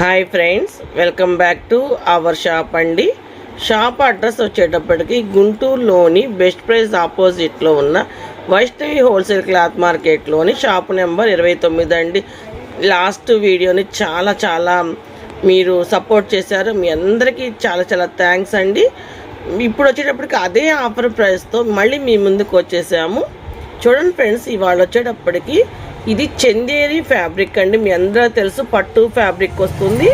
Hi friends welcome back to our shop అండి. Shop address వచ్చేటప్పటికి గుంటూరులోని బెస్ట్ ప్రైస్ ఆపోజిట్లో ఉన్న వైష్ణవి హోల్సేల్ క్లాత్ మార్కెట్లోని షాప్ నెంబర్ ఇరవై తొమ్మిది అండి. లాస్ట్ వీడియోని చాలా చాలా మీరు సపోర్ట్ చేశారు. మీ అందరికీ చాలా చాలా థ్యాంక్స్ అండి. ఇప్పుడు వచ్చేటప్పటికి అదే ఆఫర్ ప్రైస్తో మళ్ళీ మీ ముందుకు వచ్చేసాము. చూడండి ఫ్రెండ్స్ ఇవాళ వచ్చేటప్పటికి ఇది చందేరి ఫ్యాబ్రిక్ అండి. మీ అందరూ తెలుసు పట్టు ఫ్యాబ్రిక్ వస్తుంది.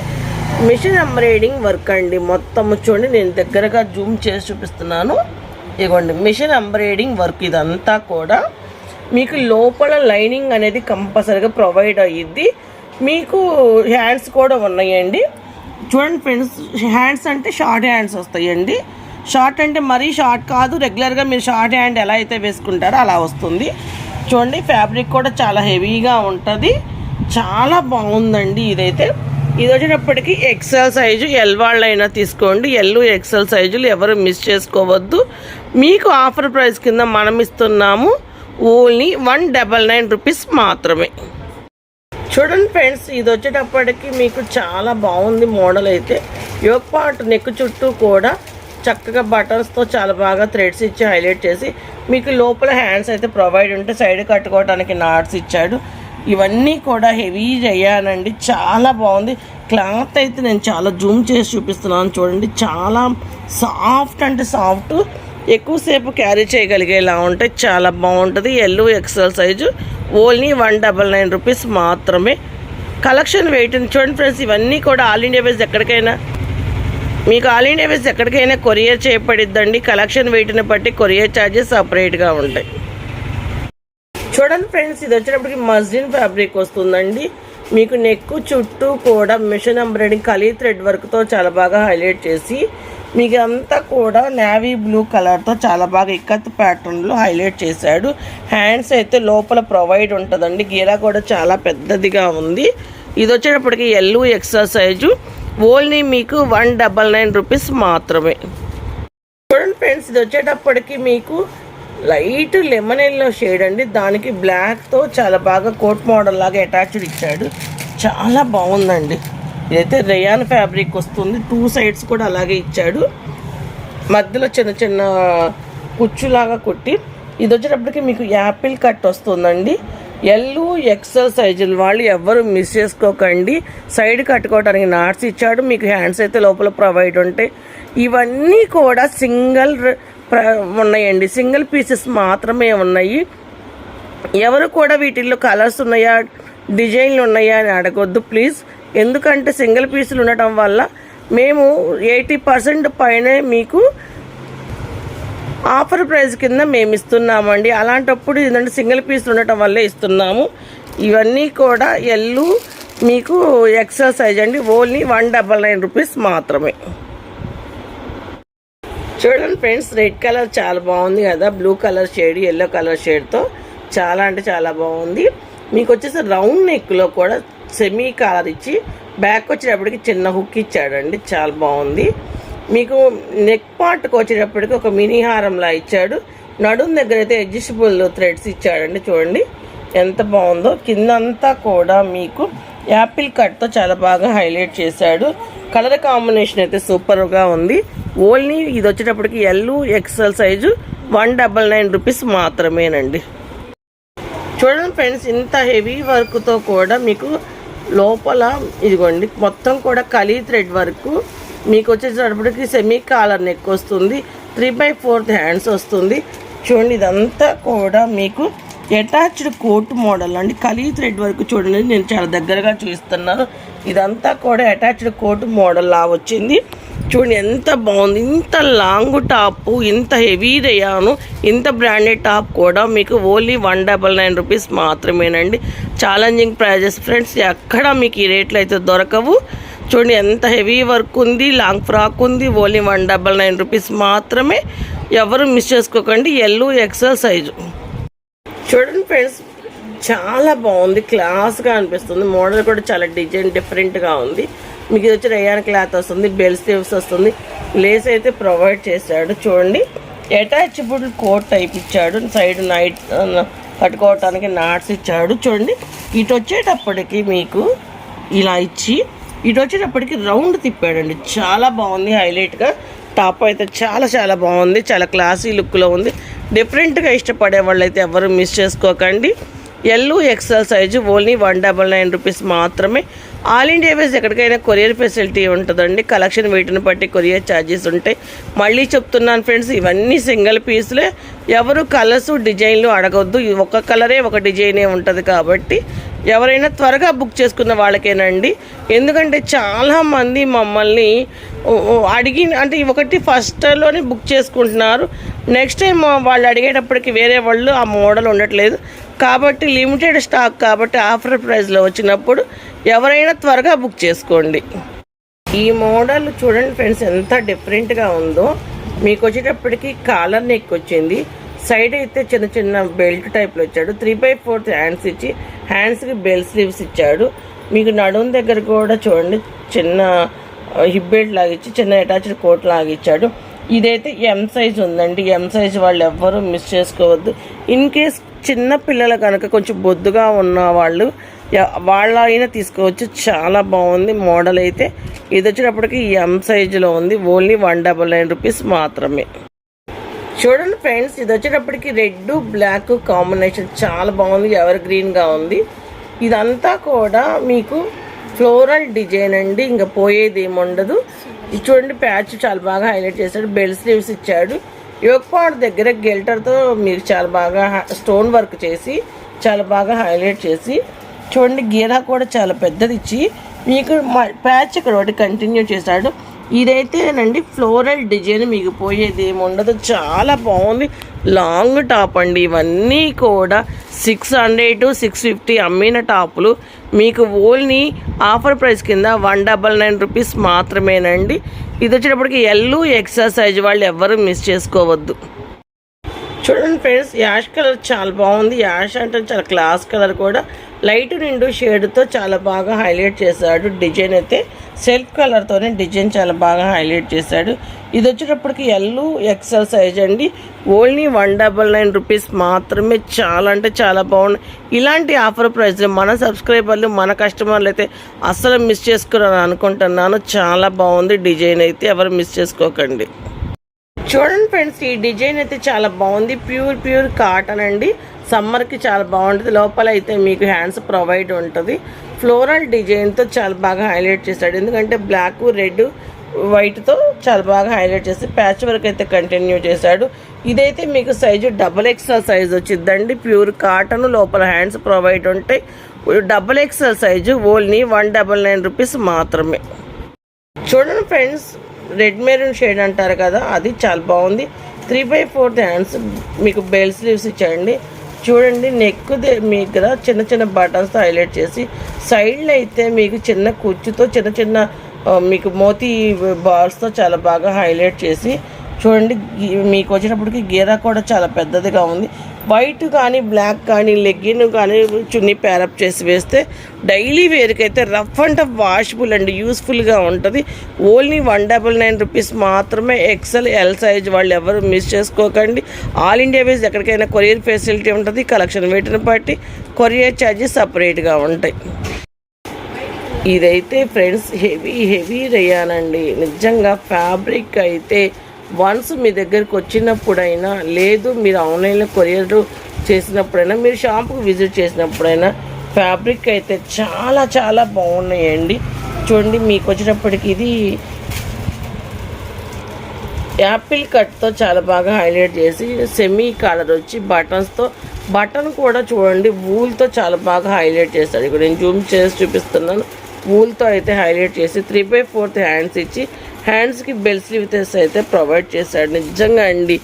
మిషన్ ఎంబ్రాయిడింగ్ వర్క్ అండి. మొత్తం చూడండి నేను దగ్గరగా జూమ్ చేసి చూపిస్తున్నాను. ఇదిగోండి మిషన్ ఎంబ్రాయిడింగ్ వర్క్ ఇదంతా కూడా మీకు లోపల లైనింగ్ అనేది కంపల్సరీగా ప్రొవైడ్ అయ్యిద్ది. మీకు హ్యాండ్స్ కూడా ఉన్నాయండి. చూడండి ఫ్రెండ్స్ హ్యాండ్స్ అంటే షార్ట్ హ్యాండ్స్ వస్తాయండి. షార్ట్ అంటే మరీ షార్ట్ కాదు రెగ్యులర్గా మీరు షార్ట్ హ్యాండ్ ఎలా అయితే వేసుకుంటారో అలా వస్తుంది. చూడండి ఫ్యాబ్రిక్ కూడా చాలా హెవీగా ఉంటుంది. చాలా బాగుందండి ఇదైతే. ఇది వచ్చేటప్పటికి ఎక్సెల్ సైజు ఎల్ వాళ్ళైనా తీసుకోండి. ఎల్ ఎక్సెల్ సైజులు ఎవరు మిస్ చేసుకోవద్దు. మీకు ఆఫర్ ప్రైస్ కింద మనం ఇస్తున్నాము. Only one double nine rupees మాత్రమే. చూడండి ఫ్రెండ్స్ ఇది వచ్చేటప్పటికి మీకు చాలా బాగుంది మోడల్ అయితే. యోగ్ పాటు నెక్ చుట్టూ కూడా చక్కగా బటన్స్తో చాలా బాగా థ్రెడ్స్ ఇచ్చి హైలైట్ చేసి మీకు లోపల హ్యాండ్స్ అయితే ప్రొవైడ్ ఉంటే సైడ్ కట్టుకోవడానికి నాట్స్ ఇచ్చాడు. ఇవన్నీ కూడా హెవీ చేయానండి చాలా బాగుంది. క్లాత్ అయితే నేను చాలా జూమ్ చేసి చూపిస్తున్నాను చూడండి. చాలా సాఫ్ట్ అంటే సాఫ్ట్ ఎక్కువసేపు క్యారీ చేయగలిగేలా ఉంటే చాలా బాగుంటుంది. L XL size only one double nine rupees మాత్రమే. కలెక్షన్ వెయిట్ చూడండి ఫ్రెండ్స్ ఇవన్నీ కూడా ఆల్ ఇండియా బేస్ ఎక్కడికైనా మీకు ఆల్ ఇండియా బేస్ ఎక్కడికైనా కొరియర్ చేయబడిద్దండి. కలెక్షన్ వెయిట్ని బట్టి కొరియర్ ఛార్జెస్ సపరేట్గా ఉంటాయి. చూడండి ఫ్రెండ్స్ ఇది వచ్చినప్పటికి మస్లిన్ ఫ్యాబ్రిక్ వస్తుందండి. మీకు నెక్ చుట్టూ కూడా మిషన్ ఎంబ్రాయిడింగ్ కలీ థ్రెడ్ వర్క్తో చాలా బాగా హైలైట్ చేసి మీకు అంతా కూడా నేవీ బ్లూ కలర్తో చాలా బాగా ఇక్కత్ ప్యాటర్న్లో హైలైట్ చేశాడు. హ్యాండ్స్ అయితే లోపల ప్రొవైడ్ ఉంటుందండి. గీరా కూడా చాలా పెద్దదిగా ఉంది. ఇది వచ్చేటప్పటికి ఎల్లు ఎక్సర్సైజు ఓన్లీ మీకు వన్ డబల్ నైన్ రూపీస్ మాత్రమే. చూడండి ఫ్రెండ్స్ ఇది వచ్చేటప్పటికి మీకు లైట్ లెమన్ ఎల్లో షేడ్ అండి. దానికి బ్లాక్తో చాలా బాగా కోట్ మోడల్ లాగా అటాచ్డ్ ఇచ్చాడు. చాలా బాగుందండి. ఇదైతే రేయాన్ ఫ్యాబ్రిక్ వస్తుంది. టూ సైడ్స్ కూడా అలాగే ఇచ్చాడు. మధ్యలో చిన్న చిన్న కుచ్చులాగా కుట్టి ఇది వచ్చేటప్పటికి మీకు యాపిల్ కట్ వస్తుందండి. ఎల్లు ఎక్సెల్ సైజుల వాళ్ళు ఎవరు మిస్ చేసుకోకండి. సైడ్ కట్టుకోవడానికి నాట్స్ ఇచ్చాడు. మీకు హ్యాండ్స్ అయితే లోపల ప్రొవైడ్ ఉంటాయి. ఇవన్నీ కూడా సింగిల్ ఉన్నాయండి. సింగిల్ పీసెస్ మాత్రమే ఉన్నాయి. ఎవరు కూడా వీటిల్లో కలర్స్ ఉన్నాయా డిజైన్లు ఉన్నాయా అని అడగొద్దు ప్లీజ్. ఎందుకంటే సింగిల్ పీసులు ఉండటం వల్ల మేము ఎయిటీ పర్సెంట్ పైనే మీకు ఆఫర్ ప్రైస్ కింద మేము ఇస్తున్నామండి. అలాంటప్పుడు ఏంటంటే సింగిల్ పీస్ ఉండటం వల్లే ఇస్తున్నాము. ఇవన్నీ కూడా ఎల్లు మీకు ఎక్సెల్ సైజ్ అండి. Only one double nine rupees మాత్రమే. చూడండి ఫ్రెండ్స్ రెడ్ కలర్ చాలా బాగుంది కదా. Blue colour shade yellow colour షేడ్తో చాలా అంటే చాలా బాగుంది. మీకు వచ్చేసి రౌండ్ నెక్లో కూడా సెమీ కలర్ ఇచ్చి బ్యాక్ వచ్చేటప్పటికి చిన్న హుక్ ఇచ్చాడండి. చాలా బాగుంది. మీకు నెక్ పార్ట్కి వచ్చేటప్పటికి ఒక మినీ హారంలా ఇచ్చాడు. నడుం దగ్గర అయితే అడ్జస్టబుల్ థ్రెడ్స్ ఇచ్చాడండి చూడండి. ఎంత బాగుందో. కిందంతా కూడా మీకు యాపిల్ కట్తో చాలా బాగా హైలైట్ చేశాడు. కలర్ కాంబినేషన్ అయితే సూపర్గా ఉంది. ఓన్లీ ఇది వచ్చేటప్పటికి L XL size one double nine rupees మాత్రమేనండి. చూడండి ఫ్రెండ్స్ ఇంత హెవీ వర్క్తో కూడా మీకు లోపల ఇదిగోండి మొత్తం కూడా కలీ థ్రెడ్ వర్క్ మీకు వచ్చేటప్పటికి సెమీ కాలర్ నెక్ వస్తుంది. త్రీ బై ఫోర్త్ హ్యాండ్స్ వస్తుంది. చూడండి ఇదంతా కూడా మీకు అటాచ్డ్ కోట్ మోడల్ అండి. కలీ థ్రెడ్ వరకు చూడండి నేను చాలా దగ్గరగా చూస్తున్నాను ఇదంతా కూడా అటాచ్డ్ కోట్ మోడల్ లా వచ్చింది. చూడండి ఎంత బాగుంది. ఇంత లాంగ్ టాప్ ఇంత హెవీ రేయాను ఇంత బ్రాండెడ్ టాప్ కూడా మీకు only one double nine rupees మాత్రమేనండి. ఛాలెంజింగ్ ప్రైజెస్ ఫ్రెండ్స్ ఎక్కడ మీకు ఈ రేట్లు అయితే దొరకవు. చూడండి ఎంత హెవీ వర్క్ ఉంది లాంగ్ ఫ్రాక్ ఉంది only one double nine rupees మాత్రమే. ఎవరు మిస్ చేసుకోకండి ఎల్లు ఎక్సెల్ సైజు చూడండి ఫ్రెండ్స్ చాలా బాగుంది క్లాస్గా అనిపిస్తుంది. మోడల్ కూడా చాలా డిజైన్ డిఫరెంట్గా ఉంది. మీకు ఇది వచ్చి రయాన్ క్లాత్ వస్తుంది బెల్ స్లీవ్స్ వస్తుంది. లేస్ అయితే ప్రొవైడ్ చేశాడు చూడండి. అటాచబుల్ కోట్ టైప్ ఇచ్చాడు సైడ్ నైట్ కట్టుకోవటానికి నాట్స్ ఇచ్చాడు చూడండి. ఇటు వచ్చేటప్పటికి మీకు ఇలా ఇచ్చి ఇటు వచ్చేటప్పటికి రౌండ్ తిప్పాడండి. చాలా బాగుంది హైలైట్గా. టాప్ అయితే చాలా చాలా బాగుంది. చాలా క్లాసీ లుక్లో ఉంది. డిఫరెంట్గా ఇష్టపడే వాళ్ళైతే ఎవరు మిస్ చేసుకోకండి. L XL size only one double nine rupees మాత్రమే. ఆల్ ఇండియా వేస్ ఎక్కడికైనా కొరియర్ ఫెసిలిటీ ఉంటుందండి. కలెక్షన్ వీటిని బట్టి కొరియర్ ఛార్జెస్ ఉంటాయి. మళ్ళీ చెప్తున్నాను ఫ్రెండ్స్ ఇవన్నీ సింగిల్ పీస్లే. ఎవరు కలర్స్ డిజైన్లు అడగొద్దు. ఒక కలరే ఒక డిజైనే ఉంటుంది కాబట్టి ఎవరైనా త్వరగా బుక్ చేసుకున్న వాళ్ళకేనండి. ఎందుకంటే చాలామంది మమ్మల్ని అడిగి అంటే ఒకటి ఫస్ట్లోనే బుక్ చేసుకుంటున్నారు. నెక్స్ట్ టైం వాళ్ళు అడిగేటప్పటికి వేరే వాళ్ళు ఆ మోడల్ ఉండట్లేదు. కాబట్టి లిమిటెడ్ స్టాక్ కాబట్టి ఆఫర్ ప్రైస్లో వచ్చినప్పుడు ఎవరైనా త్వరగా బుక్ చేసుకోండి. ఈ మోడల్ చూడండి ఫ్రెండ్స్ ఎంత డిఫరెంట్గా ఉందో. మీకు వచ్చేటప్పటికి కాలర్ నెక్ వచ్చింది. సైడ్ అయితే చిన్న చిన్న బెల్ట్ టైప్లో ఇచ్చాడు. త్రీ బై ఫోర్త్ హ్యాండ్స్ ఇచ్చి హ్యాండ్స్కి బెల్ స్లీవ్స్ ఇచ్చాడు. మీకు నడుము దగ్గర కూడా చూడండి చిన్న హిప్ బెల్ట్ లాగా ఇచ్చి చిన్న అటాచ్డ్ కోట్ లాగా ఇచ్చాడు. ఇదైతే ఎం సైజ్ ఉందండి. ఎం సైజ్ వాళ్ళు ఎవ్వరూ మిస్ చేసుకోవద్దు. ఇన్ కేస్ చిన్న పిల్లలు కనుక కొంచెం బొద్దుగా ఉన్న వాళ్ళు వాళ్ళ అయినా తీసుకోవచ్చు. చాలా బాగుంది మోడల్ అయితే. ఇది వచ్చేటప్పటికి ఎం సైజులో ఉంది. Only one double nine rupees మాత్రమే. చూడండి ఫ్రెండ్స్ ఇది వచ్చేటప్పటికి రెడ్ బ్లాక్ కాంబినేషన్ చాలా బాగుంది ఎవర్ గ్రీన్గా ఉంది. ఇదంతా కూడా మీకు ఫ్లోరల్ డిజైన్ అండి ఇంకా పోయేది ఏమి ఉండదు. ఇది చూడండి ప్యాచ్ చాలా బాగా హైలైట్ చేశాడు బెల్ స్లీవ్స్ ఇచ్చాడు. యోగపాడు దగ్గర గెల్టర్తో మీరు చాలా బాగా స్టోన్ వర్క్ చేసి చాలా బాగా హైలైట్ చేసి చూడండి గీరా కూడా చాలా పెద్దది ఇచ్చి మీకు ప్యాచ్ ఇక్కడ ఒకటి కంటిన్యూ చేశాడు. ఇదైతేనండి ఫ్లోరల్ డిజైన్ మీకు పోయేది ఏమి ఉండదు చాలా బాగుంది. లాంగ్ టాప్ అండి. ఇవన్నీ కూడా six hundred to six fifty అమ్మిన టాపులు. మీకు ఓన్లీ ఆఫర్ ప్రైస్ కింద వన్ డబల్ నైన్ రూపీస్ మాత్రమేనండి. ఇది వచ్చేటప్పటికి ఎల్లు ఎక్సర్సైజ్ వాళ్ళు ఎవ్వరూ మిస్ చేసుకోవద్దు. చూడండి ఫ్రెండ్స్ యాష్ కలర్ చాలా బాగుంది. యాష్ అంటే చాలా క్లాస్ కలర్ కూడా. లైట్ నిండు షేడ్తో చాలా బాగా హైలైట్ చేశాడు. డిజైన్ అయితే సెల్ఫ్ కలర్తోనే డిజైన్ చాలా బాగా హైలైట్ చేశాడు. ఇది వచ్చేటప్పటికి ఎల్లు ఎక్సెల్ సైజ్ అండి. Only one double nine rupees మాత్రమే. చాలా అంటే చాలా బాగుంది. ఇలాంటి ఆఫర్ ప్రైస్లు మన సబ్స్క్రైబర్లు మన కస్టమర్లు అయితే అస్సలు మిస్ చేసుకోరని అనుకుంటున్నాను. చాలా బాగుంది డిజైన్ అయితే. ఎవరు మిస్ చేసుకోకండి. చూడండి ఫ్రెండ్స్ ఈ డిజైన్ అయితే చాలా బాగుంది. ప్యూర్ ప్యూర్ కాటన్ అండి. సమ్మర్కి చాలా బాగుంటుంది. లోపల అయితే మీకు హ్యాండ్స్ ప్రొవైడ్ ఉంటుంది. ఫ్లోరల్ డిజైన్తో చాలా బాగా హైలైట్ చేశాడు. ఎందుకంటే బ్లాక్ రెడ్ వైట్తో చాలా బాగా హైలైట్ చేసి ప్యాచ్ వర్క్ అయితే కంటిన్యూ చేశాడు. ఇదైతే మీకు సైజు డబల్ ఎక్స్ఎల్ సైజ్ వచ్చిందండి. ప్యూర్ కాటన్ లోపల హ్యాండ్స్ ప్రొవైడ్ ఉంటాయి. Double XL size only one double nine rupees మాత్రమే. చూడండి ఫ్రెండ్స్ రెడ్ మెరూన్ షేడ్ అంటారు కదా అది చాలా బాగుంది. త్రీ బై ఫోర్త్ హ్యాండ్స్ మీకు బెల్ స్లీవ్స్ ఇచ్చాయండి. చూడండి నెక్ మీ దగ్గర చిన్న చిన్న బటన్స్తో హైలైట్ చేసి సైడ్లో అయితే మీకు చిన్న కుచ్చుతో చిన్న చిన్న మీకు మోతీ బాల్స్తో చాలా బాగా హైలైట్ చేసి చూడండి మీకు వచ్చేటప్పటికి గీరా కూడా చాలా పెద్దదిగా ఉంది. వైట్ కానీ బ్లాక్ కానీ లెగ్గిన్ కానీ చున్నీ ప్యారప్ చేసి వేస్తే డైలీ వేరుకైతే రఫ్ అండ్ టఫ్ వాషబుల్ అండి యూస్ఫుల్గా ఉంటుంది. Only one double nine rupees మాత్రమే ఎక్సెల్ ఎల్ సైజ్ వాళ్ళు ఎవరు మిస్ చేసుకోకండి. ఆల్ ఇండియా వేస్ ఎక్కడికైనా కొరియర్ ఫెసిలిటీ ఉంటుంది కలెక్షన్ వేటిని బట్టి కొరియర్ ఛార్జెస్ సపరేట్గా ఉంటాయి. ఇదైతే ఫ్రెండ్స్ హెవీ హెవీ రేయానండి నిజంగా ఫ్యాబ్రిక్ అయితే వన్స్ మీ దగ్గరికి వచ్చినప్పుడైనా లేదు మీరు ఆన్లైన్లో కొరియర్ చేసినప్పుడైనా మీరు షాంపుకి విజిట్ చేసినప్పుడైనా ఫ్యాబ్రిక్ అయితే చాలా చాలా బాగున్నాయండి. చూడండి మీకు వచ్చేటప్పటికి ఇది యాపిల్ కట్తో చాలా బాగా హైలైట్ చేసి సెమీ కలర్ వచ్చి బటన్స్తో బటన్ కూడా చూడండి వూల్తో చాలా బాగా హైలైట్ చేస్తాడు ఇక్కడ నేను జూమ్ చేసి చూపిస్తున్నాను. వూల్తో అయితే హైలైట్ చేసి త్రీ బై ఫోర్త్ హ్యాండ్స్ ఇచ్చి హ్యాండ్స్కి బెల్ స్లీవ్తెస్ అయితే ప్రొవైడ్ చేశాడు. నిజంగా అండి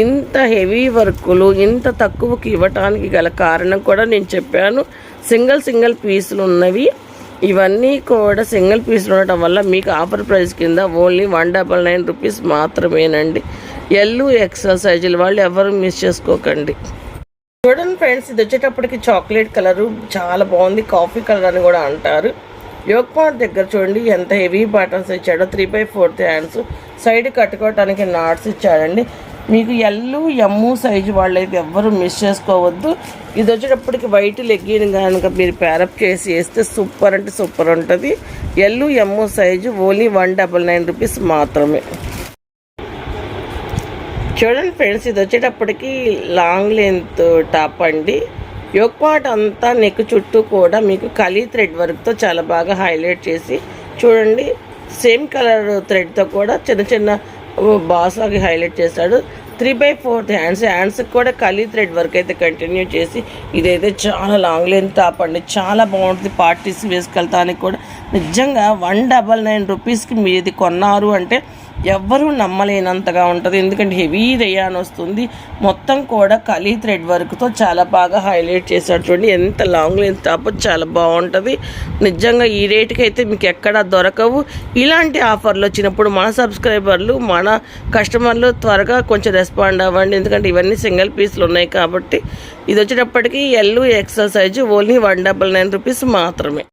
ఇంత హెవీ వర్కులు ఇంత తక్కువకి ఇవ్వటానికి గల కారణం కూడా నేను చెప్పాను. సింగిల్ సింగిల్ పీసులు ఉన్నవి. ఇవన్నీ కూడా సింగిల్ పీసులు ఉండటం వల్ల మీకు ఆఫర్ ప్రైస్ కింద only one double nine rupees మాత్రమేనండి. ఎల్లు ఎక్సెల్ సైజులు వాళ్ళు ఎవరు మిస్ చేసుకోకండి. చూడండి ఫ్రెండ్స్ ఇది వచ్చేటప్పటికి చాక్లెట్ కలరు చాలా బాగుంది. కాఫీ కలర్ అని కూడా అంటారు. యోగ్ పాయింట్ దగ్గర చూడండి ఎంత హెవీ బటన్స్ ఇచ్చాడో three by fourth hands side కట్టుకోవడానికి నాట్స్ ఇచ్చాడండి. మీకు ఎల్లు ఎమ్ము సైజు వాళ్ళైతే ఎవ్వరు మిస్ చేసుకోవద్దు. ఇది వచ్చేటప్పటికి వైట్ లెగ్గిన కనుక మీరు ప్యారప్ చేసి వేస్తే సూపర్ అంటే సూపర్ ఉంటుంది. L M size only one double nine rupees మాత్రమే. చూడండి ఫ్రెండ్స్ ఇది వచ్చేటప్పటికి లాంగ్ లెంత్ టాప్ అండి. యోక్ పార్ట్ అంతా నెక్ చుట్టూ కూడా మీకు కలీ థ్రెడ్ వర్క్తో చాలా బాగా హైలైట్ చేసి చూడండి సేమ్ కలర్ థ్రెడ్తో కూడా చిన్న చిన్న బాసాకి హైలైట్ చేశాడు త్రీ బై ఫోర్త్ హ్యాండ్స్ హ్యాండ్స్కి కూడా కలీ థ్రెడ్ వర్క్ అయితే కంటిన్యూ చేసి ఇదైతే చాలా లాంగ్ లెంత్ టాప్ అండి. చాలా బాగుంటుంది. పార్టీస్ వేసుకెళ్తానికి కూడా నిజంగా వన్ డబల్ నైన్ రూపీస్కి మీది కొన్నారు అంటే ఎవ్వరూ నమ్మలేనంతగా ఉంటుంది. ఎందుకంటే హెవీ రేయాన్ వస్తుంది. మొత్తం కూడా కలీ థ్రెడ్ వర్క్తో చాలా బాగా హైలైట్ చేశాడు చూడండి. ఎంత లాంగ్ లెంత్ టాప్ చాలా బాగుంటుంది. నిజంగా ఈ రేటుకి అయితే మీకు ఎక్కడా దొరకవు. ఇలాంటి ఆఫర్లు వచ్చినప్పుడు మన సబ్స్క్రైబర్లు మన కస్టమర్లు త్వరగా కొంచెం రెస్పాండ్ అవ్వండి. ఎందుకంటే ఇవన్నీ సింగిల్ పీస్లు ఉన్నాయి కాబట్టి ఇది వచ్చేటప్పటికి L XL size only one double nine rupees మాత్రమే.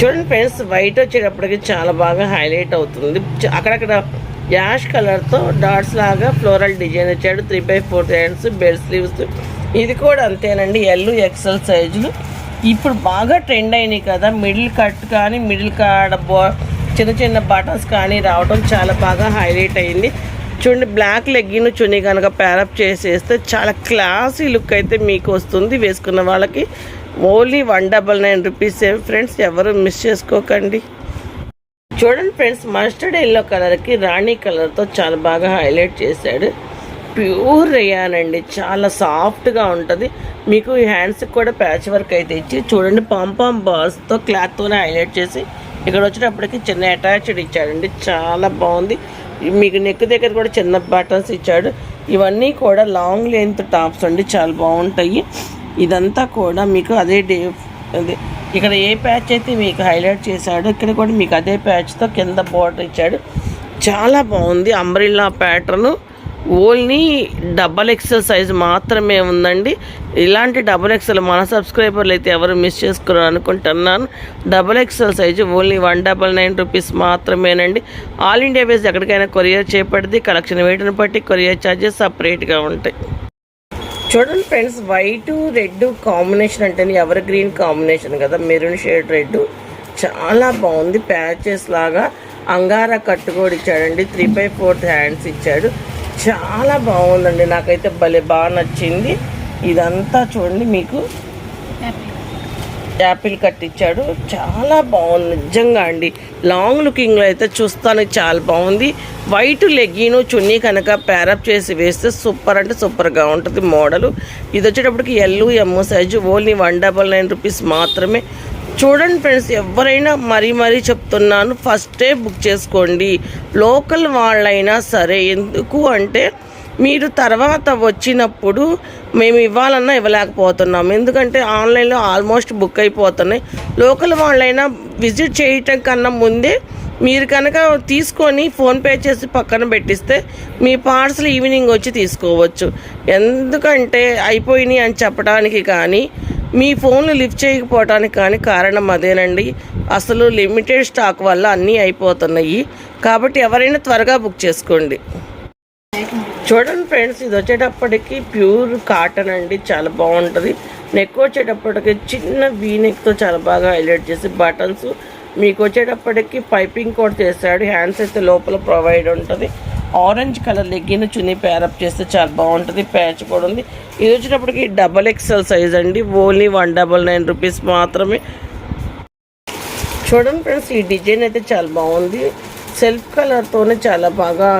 చూడండి ఫ్రెండ్స్ వైట్ వచ్చేటప్పటికి చాలా బాగా హైలైట్ అవుతుంది. అక్కడక్కడ యాష్ కలర్తో డాట్స్ లాగా ఫ్లోరల్ డిజైన్ వచ్చాడు three by four hands bell sleeves ఇది కూడా అంతేనండి ఎల్ ఎక్సెల్ సైజులు ఇప్పుడు బాగా ట్రెండ్ అయినాయి కదా. మిడిల్ కట్ కానీ మిడిల్ కాడ బో చిన్న చిన్న బటన్స్ కానీ రావడం చాలా బాగా హైలైట్ అయింది. చూడండి బ్లాక్ లెగ్గిన్ చున్నీ కనుక ప్యారప్ చేసేస్తే చాలా క్లాసీ లుక్ అయితే మీకు వస్తుంది వేసుకున్న వాళ్ళకి. Only one double nine rupees ఏం. ఫ్రెండ్స్ ఎవరు మిస్ చేసుకోకండి. చూడండి ఫ్రెండ్స్ మస్టర్డ్ ఎల్లో కలర్కి రాణి కలర్తో చాలా బాగా హైలైట్ చేశాడు. ప్యూర్ రేయాన్ అండి. చాలా సాఫ్ట్గా ఉంటుంది. మీకు ఈ హ్యాండ్స్కి కూడా ప్యాచ్ వర్క్ అయితే ఇచ్చి చూడండి పాంపామ్ బాల్స్తో క్లాత్తోనే హైలైట్ చేసి ఇక్కడ వచ్చేటప్పటికి చిన్న అటాచ్డ్ ఇచ్చాడండి. చాలా బాగుంది. మీకు నెక్ దగ్గర కూడా చిన్న బటన్స్ ఇచ్చాడు. ఇవన్నీ కూడా లాంగ్ లెంత్ టాప్స్ అండి. చాలా బాగుంటాయి. ఇదంతా కూడా మీకు అదే డే అదే ఇక్కడ ఏ ప్యాచ్ అయితే మీకు హైలైట్ చేశాడో ఇక్కడ కూడా మీకు అదే ప్యాచ్తో కింద బార్డర్ ఇచ్చాడు. చాలా బాగుంది. Umbrella pattern. Only double XL size మాత్రమే ఉందండి. ఇలాంటి డబల్ ఎక్సెల్ మన సబ్స్క్రైబర్లు అయితే ఎవరు మిస్ చేసుకున్నారు అనుకుంటున్నాను. Double XL size only one double nine rupees మాత్రమేనండి. ఆల్ ఇండియా బేస్ ఎక్కడికైనా కొరియర్ చేపడితే కలెక్షన్ వెయిట్ని బట్టి కొరియర్ ఛార్జెస్ సపరేట్గా ఉంటాయి. చూడండి ఫ్రెండ్స్ వైట్ రెడ్ కాంబినేషన్ అంటే ఎవర్ గ్రీన్ కాంబినేషన్ కదా మెరూన్ షేడ్ రెడ్ చాలా బాగుంది ప్యాచెస్ లాగా. అంగారా కట్టు కూడా ఇచ్చాడండి త్రీ బై ఫోర్త్ హ్యాండ్స్ ఇచ్చాడు. చాలా బాగుందండి నాకైతే భలే బాగా నచ్చింది. ఇదంతా చూడండి మీకు. యాపిల్ కట్ ఇచ్చాడు చాలా బాగుంది. నిజంగా అండి. లాంగ్ లుకింగ్లో అయితే చూస్తానికి చాలా బాగుంది. వైట్ లెగ్గిను చున్నీ కనుక ప్యారప్ చేసి వేస్తే సూపర్ అంటే సూపర్గా ఉంటుంది మోడల్. ఇది వచ్చేటప్పటికి L M size only one double nine rupees మాత్రమే. చూడండి ఫ్రెండ్స్ ఎవరైనా మరీ మరీ చెప్తున్నాను ఫస్టే బుక్ చేసుకోండి. లోకల్ వాళ్ళైనా సరే ఎందుకు అంటే మీరు తర్వాత వచ్చినప్పుడు మేము ఇవ్వాలన్నా ఇవ్వలేకపోతున్నాం. ఎందుకంటే ఆన్లైన్లో ఆల్మోస్ట్ బుక్ అయిపోతున్నాయి. లోకల్ వాళ్ళైనా విజిట్ చేయటం కన్నా ముందే మీరు కనుక తీసుకొని ఫోన్పే చేసి పక్కన పెట్టిస్తే మీ పార్సల్ ఈవినింగ్ వచ్చి తీసుకోవచ్చు. ఎందుకంటే అయిపోయినాయి అని చెప్పడానికి కానీ మీ ఫోన్లు లిఫ్ట్ చేయకపోవడానికి కానీ కారణం అదేనండి. అసలు లిమిటెడ్ స్టాక్ వల్ల అన్నీ అయిపోతున్నాయి. కాబట్టి ఎవరైనా త్వరగా బుక్ చేసుకోండి. చూడండి ఫ్రెండ్స్ ఇది వచ్చేటప్పటికి ప్యూర్ కాటన్ అండి చాలా బాగుంటుంది. నెక్ వచ్చేటప్పటికి చిన్న వీ నెక్తో చాలా బాగా హైలైట్ చేసి బటన్స్. మీకు వచ్చేటప్పటికి పైపింగ్ కూడా చేస్తాడు హ్యాండ్స్ అయితే లోపల ప్రొవైడ్ ఉంటుంది. ఆరెంజ్ కలర్ లెగ్గిన చున్నీ ప్యారప్ చేస్తే చాలా బాగుంటుంది ప్యాచ్ కూడా ఉంది. ఇది వచ్చేటప్పటికి డబల్ ఎక్స్ఎల్ సైజ్ అండి only one double nine rupees మాత్రమే. చూడండి ఫ్రెండ్స్ ఈ డిజైన్ అయితే చాలా బాగుంది. సెల్ఫ్ కలర్తోనే చాలా బాగా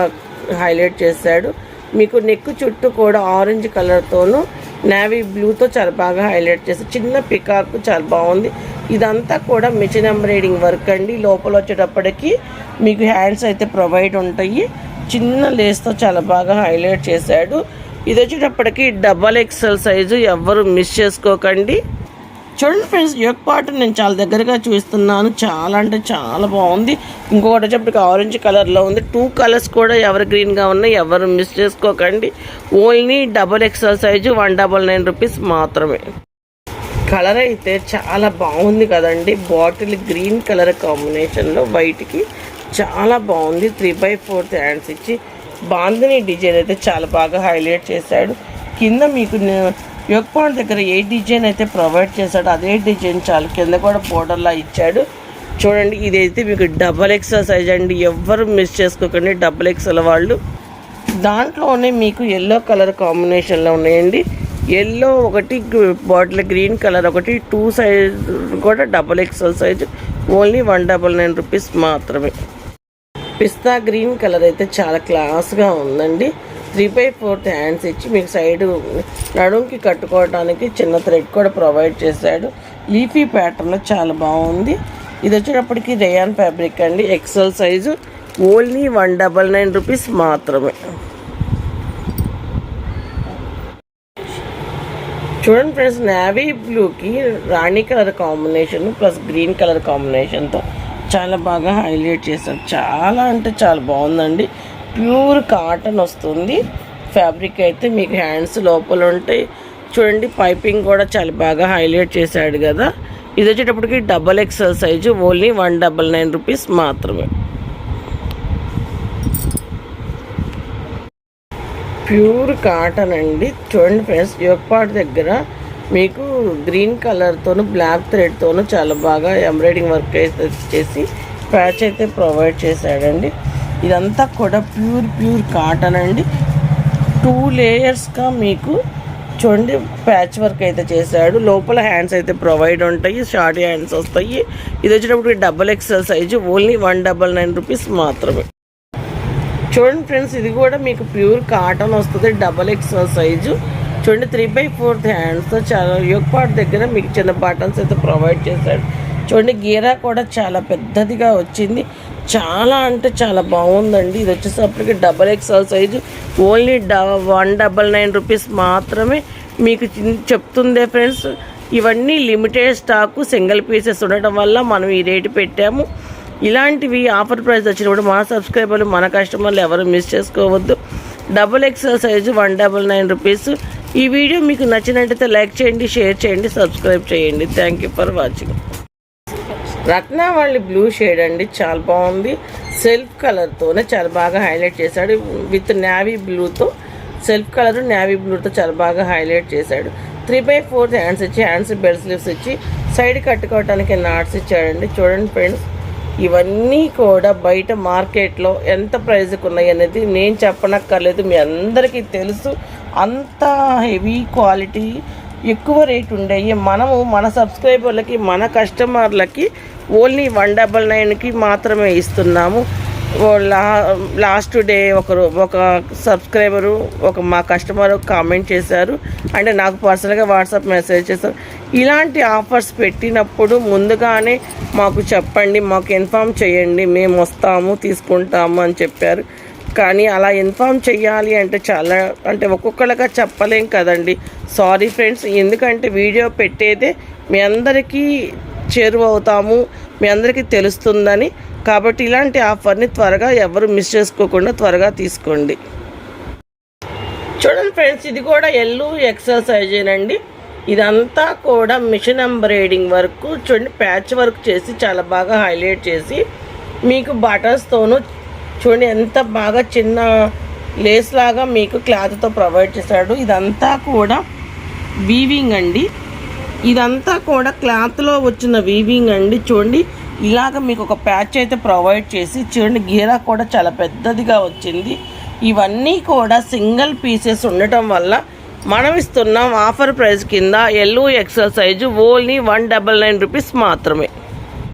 హైలైట్ చేశాడు. మీకు నెక్ చుట్టూ కూడా ఆరెంజ్ కలర్తోనూ నావీ బ్లూతో చాలా బాగా హైలైట్ చేశాడు చిన్న పికాక్ చాలా బాగుంది. ఇదంతా కూడా మిషన్ ఎంబ్రాయిడింగ్ వర్క్ అండి. లోపల వచ్చేటప్పటికి మీకు హ్యాండ్స్ అయితే ప్రొవైడ్ ఉంటాయి. చిన్న లేస్తో చాలా బాగా హైలైట్ చేశాడు. ఇది వచ్చేటప్పటికి డబల్ ఎక్సెల్ సైజు ఎవ్వరు మిస్ చేసుకోకండి. చూడండి ఫ్రెండ్స్ యొక్క పాటు నేను చాలా దగ్గరగా చూస్తున్నాను. చాలా అంటే చాలా బాగుంది. ఇంకొకటి వచ్చేప్పటికి ఆరెంజ్ కలర్లో ఉంది. టూ కలర్స్ కూడా ఎవరు గ్రీన్గా ఉన్నాయి ఎవరు మిస్ చేసుకోకండి. Only double XL size one double nine rupees మాత్రమే. కలర్ అయితే చాలా బాగుంది కదండి. బాటిల్ గ్రీన్ కలర్ కాంబినేషన్లో వైట్కి చాలా బాగుంది. త్రీ బై ఫోర్త్ హ్యాండ్స్ ఇచ్చి బాందిని డిజైన్ అయితే చాలా బాగా హైలైట్ చేశాడు. కింద మీకు యోగ్ పాయింట్ దగ్గర ఏ డిజైన్ అయితే ప్రొవైడ్ చేశాడో అదే డిజైన్ చాలు కింద కూడా బోర్డర్లా ఇచ్చాడు. చూడండి ఇదైతే మీకు డబల్ ఎక్సెల్ సైజ్ అండి. ఎవ్వరు మిస్ చేసుకోకండి డబల్ ఎక్సెల్ వాళ్ళు. దాంట్లోనే మీకు ఎల్లో కలర్ కాంబినేషన్లో ఉన్నాయండి. ఎల్లో ఒకటి బాటిల్ గ్రీన్ కలర్ ఒకటి టూ సైజ్ కూడా double XL size only one double nine rupees మాత్రమే. పిస్తా గ్రీన్ కలర్ అయితే చాలా క్లాస్గా ఉందండి. త్రీ బై ఫోర్త్ హ్యాండ్స్ ఇచ్చి మీకు సైడ్ నడుంకి కట్టుకోవడానికి చిన్న థ్రెడ్ కూడా ప్రొవైడ్ చేశాడు. లీఫీ ప్యాటర్న్లో చాలా బాగుంది. ఇది వచ్చేటప్పటికి రేయాన్ ఫ్యాబ్రిక్ అండి. XL size only one double nine rupees మాత్రమే. చూడండి ఫ్రెండ్స్ నేవీ బ్లూకి రాణి colour combination plus green colour కాంబినేషన్తో చాలా బాగా హైలైట్ చేశారు. చాలా అంటే చాలా బాగుందండి. ప్యూర్ కాటన్ వస్తుంది. ఫ్యాబ్రిక్ అయితే మీకు హ్యాండ్స్ లోపల ఉంటాయి. చూడండి పైపింగ్ కూడా చాలా బాగా హైలైట్ చేశాడు కదా. ఇది వచ్చేటప్పటికి double XL size only one double nine rupees మాత్రమే. ప్యూర్ కాటన్ అండి. చూడండి ఫ్రెండ్స్ యోగపాట్ దగ్గర మీకు గ్రీన్ కలర్తోను బ్లాక్ థ్రెడ్తోను చాలా బాగా ఎంబ్రాయిడింగ్ వర్క్ అయితే చేసి ప్యాచ్ అయితే ప్రొవైడ్ చేశాడండి. ఇదంతా కూడా ప్యూర్ ప్యూర్ కాటన్ అండి. టూ లేయర్స్గా మీకు చూడండి ప్యాచ్ వర్క్ అయితే చేశాడు. లోపల హ్యాండ్స్ అయితే ప్రొవైడ్ ఉంటాయి షార్ట్ హ్యాండ్స్ వస్తాయి. ఇది వచ్చేటప్పుడు double XL size only one double nine rupees మాత్రమే. చూడండి ఫ్రెండ్స్ ఇది కూడా మీకు ప్యూర్ కాటన్ వస్తుంది డబల్ ఎక్స్ఎల్ సైజు చూడండి త్రీ బై ఫోర్త్ హ్యాండ్స్తో చాలా పార్ట్ దగ్గర మీకు చిన్న బటన్స్ అయితే ప్రొవైడ్ చేశాడు. చూడండి గీరా కూడా చాలా పెద్దదిగా వచ్చింది. చాలా అంటే చాలా బాగుందండి. ఇది వచ్చేసప్పటికి డబల్ ఎక్స్ఎల్ సైజు ఓన్లీ డ వన్ డబల్ నైన్ రూపీస్ మాత్రమే మీకు చెప్తుందే ఫ్రెండ్స్. ఇవన్నీ లిమిటెడ్ స్టాకు సింగిల్ పీసెస్ ఉండటం వల్ల మనం ఈ రేటు పెట్టాము. ఇలాంటివి ఆఫర్ ప్రైస్ వచ్చినప్పుడు మన సబ్స్క్రైబర్లు మన కస్టమర్లు ఎవరు మిస్ చేసుకోవద్దు. Double XL size one double nine rupees ఈ వీడియో మీకు నచ్చినట్టయితే లైక్ చేయండి షేర్ చేయండి సబ్స్క్రైబ్ చేయండి. Thank you for watching Ratnavali blue shade అండి. చాలా బాగుంది. సెల్ఫ్ కలర్తోనే చాలా బాగా హైలైట్ చేశాడు. విత్ నావీ బ్లూతో సెల్ఫ్ కలర్ నావీ బ్లూతో చాలా బాగా హైలైట్ చేశాడు. త్రీ బై ఫోర్త్ హ్యాండ్స్ ఇచ్చి హ్యాండ్స్ బెల్ట్ స్లీవ్స్ ఇచ్చి సైడ్ కట్టుకోవడానికి నాట్స్ ఇచ్చాడండి. చూడండి ఫ్రెండ్స్ ఇవన్నీ కూడా బయట మార్కెట్లో ఎంత ప్రైజ్కి ఉన్నాయి అనేది నేను చెప్పనక్కర్లేదు. మీ అందరికీ తెలుసు. అంత హెవీ క్వాలిటీ ఎక్కువ రేట్ ఉండేవి మనము మన సబ్స్క్రైబర్లకి మన కస్టమర్లకి ఓన్లీ వన్ డబల్ నైన్కి మాత్రమే ఇస్తున్నాము. లా లాస్ట్ డే ఒకరు ఒక సబ్స్క్రైబరు ఒక మా కస్టమర్ కామెంట్ చేశారు. అంటే నాకు పర్సనల్గా వాట్సాప్ మెసేజ్ చేశారు. ఇలాంటి ఆఫర్స్ పెట్టినప్పుడు ముందుగానే మాకు చెప్పండి మాకు ఇన్ఫామ్ చేయండి మేము వస్తాము తీసుకుంటాము అని చెప్పారు. కానీ అలా ఇన్ఫామ్ చేయాలి అంటే చాలా అంటే ఒక్కొక్కరిగా చెప్పలేం కదండి. సారీ ఫ్రెండ్స్ ఎందుకంటే వీడియో పెట్టేదే మీ అందరికీ చేరువవుతాము మీ అందరికీ తెలుస్తుందని. కాబట్టి ఇలాంటి ఆఫర్ని త్వరగా ఎవరు మిస్ చేసుకోకుండా త్వరగా తీసుకోండి. చూడండి ఫ్రెండ్స్ ఇది కూడా ఎల్లు ఎక్సెల్ సైజేనండి ఇదంతా కూడా మిషన్ ఎంబ్రాయిడింగ్ వర్క్ చూడండి ప్యాచ్ వర్క్ చేసి చాలా బాగా హైలైట్ చేసి మీకు బటర్స్తోనూ చూడండి ఎంత బాగా చిన్న లేస్ లాగా మీకు క్లాత్తో ప్రొవైడ్ చేశాడు. ఇదంతా కూడా వీవింగ్ అండి. ఇదంతా కూడా క్లాత్లో వచ్చిన వీవింగ్ అండి. చూడండి ఇలాగ మీకు ఒక ప్యాచ్ అయితే ప్రొవైడ్ చేసి చూడండి గీరా కూడా చాలా పెద్దదిగా వచ్చింది. ఇవన్నీ కూడా సింగిల్ పీసెస్ ఉండటం వల్ల మనం ఇస్తున్నాం ఆఫర్ ప్రైస్ కింద yellow exercise size only one double nine rupees మాత్రమే.